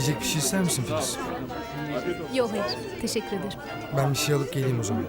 İçecek bir şey ister misin Filiz? Yok hayır. Teşekkür ederim. Ben bir şey alıp geleyim o zaman.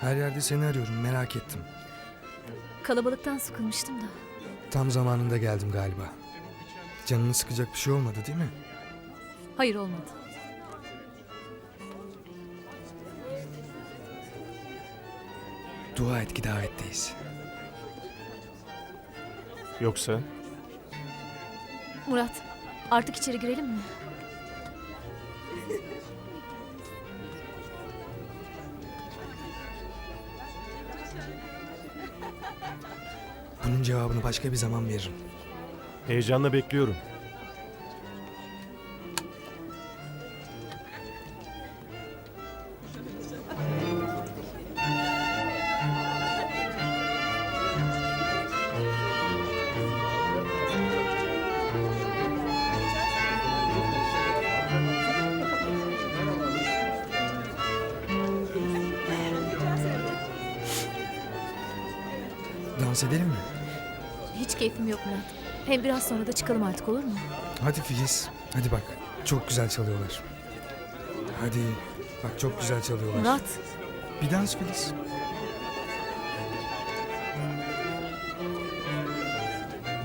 Her yerde seni arıyorum. Merak ettim. Kalabalıktan sıkılmıştım da. Tam zamanında geldim galiba. Canını sıkacak bir şey olmadı değil mi? Hayır olmadı. Dua et ki davetteyiz. Yoksa Murat artık içeri girelim mi? Bunun cevabını başka bir zaman veririm. heyecanla bekliyorum. Dans edelim mi? Hiç keyfim yok Murat. Hem biraz sonra da çıkalım artık olur mu? Hadi Filiz. Hadi bak. Çok güzel çalıyorlar. Hadi. Bak çok güzel çalıyorlar. Murat Bir dans Filiz.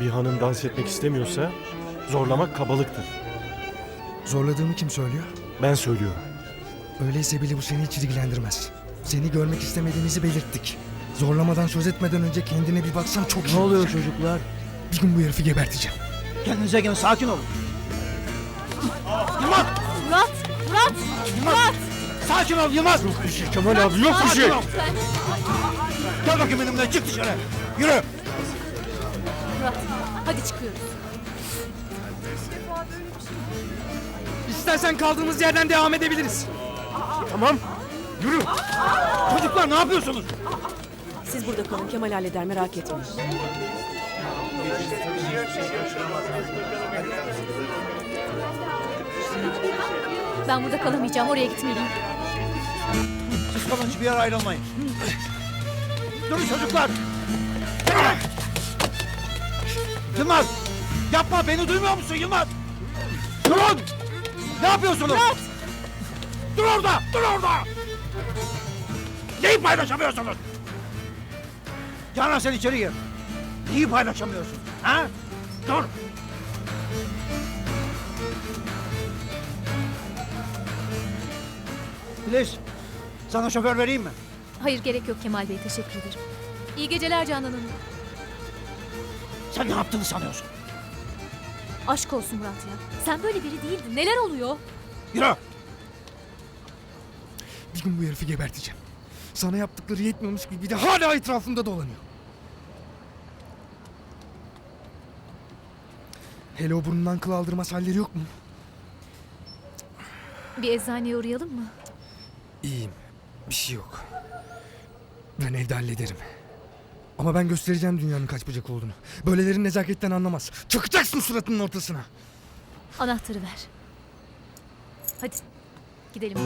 Bir hanım dans etmek istemiyorsa zorlamak kabalıktır. Zorladığımı kim söylüyor? Ben söylüyorum. Öyleyse bile bu seni hiç ilgilendirmez. Seni görmek istemediğimizi belirttik. Zorlamadan söz etmeden önce kendine bir baksan çok iyi. Ne oluyor olacak. çocuklar? Bir gün bu herifi geberteceğim. Kendinize gelin sakin olun. Murat! Murat! Murat! Sakin ol Yılmaz. Yok bir şey Kemal abi yok bir şey. Gel bakayım benimle çık dışarı. Yürü. Murat hadi çıkıyoruz. İstersen kaldığımız yerden devam edebiliriz. Tamam. Yürü. Çocuklar ne yapıyorsunuz? Siz burada kalın Kemal halleder merak etmeyin. Ben burada kalamayacağım. Oraya gitmeliyim. Siz kalın hiçbir yere ayrılmayın. Durun çocuklar. Bekle. Yılmaz. Yapma beni duymuyor musun Yılmaz? Durun. Ne yapıyorsunuz? Murat. Dur orada. Dur orada. Neyi paylaşamıyorsunuz? Canan sen içeri gir. Neyi paylaşamıyorsun? Ha? Dur. Filiz, sana şoför vereyim mi? Hayır gerek yok Kemal Bey. Teşekkür ederim. İyi geceler Canan Hanım. Sen ne yaptığını sanıyorsun? Aşk olsun Murat ya. Sen böyle biri değildin. Neler oluyor? Yürü. Bir gün bu herifi geberteceğim. Sana yaptıkları yetmiyormuş gibi bir de hala etrafımda dolanıyor. Hele o burnundan kıl aldırmaz halleri yok mu? Bir eczaneye uğrayalım mı? İyiyim. Bir şey yok. Ben evde hallederim. Ama ben göstereceğim dünyanın kaç bacak olduğunu. Böylelerin nezaketten anlamaz. Çakacaksın suratının ortasına. Anahtarı ver. Hadi gidelim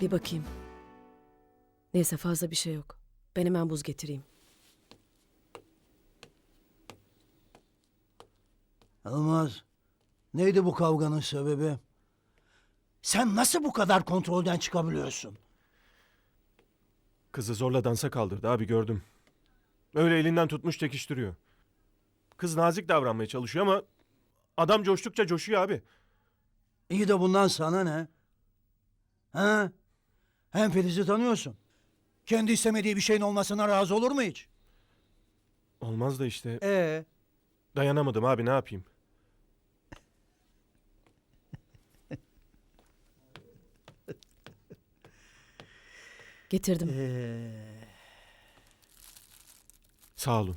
Bir bakayım. Neyse fazla bir şey yok. Ben hemen buz getireyim. Almaz. Neydi bu kavganın sebebi? Sen nasıl bu kadar kontrolden çıkabiliyorsun? Kızı zorla dansa kaldırdı abi gördüm. Öyle elinden tutmuş çekiştiriyor. Kız nazik davranmaya çalışıyor ama adam coştukça coşuyor abi. İyi de bundan sana ne? Ha? Hem Filiz'i tanıyorsun. Kendi istemediği bir şeyin olmasına razı olur mu hiç? Olmaz da işte Ee, dayanamadım abi ne yapayım. Getirdim. Sağ olun.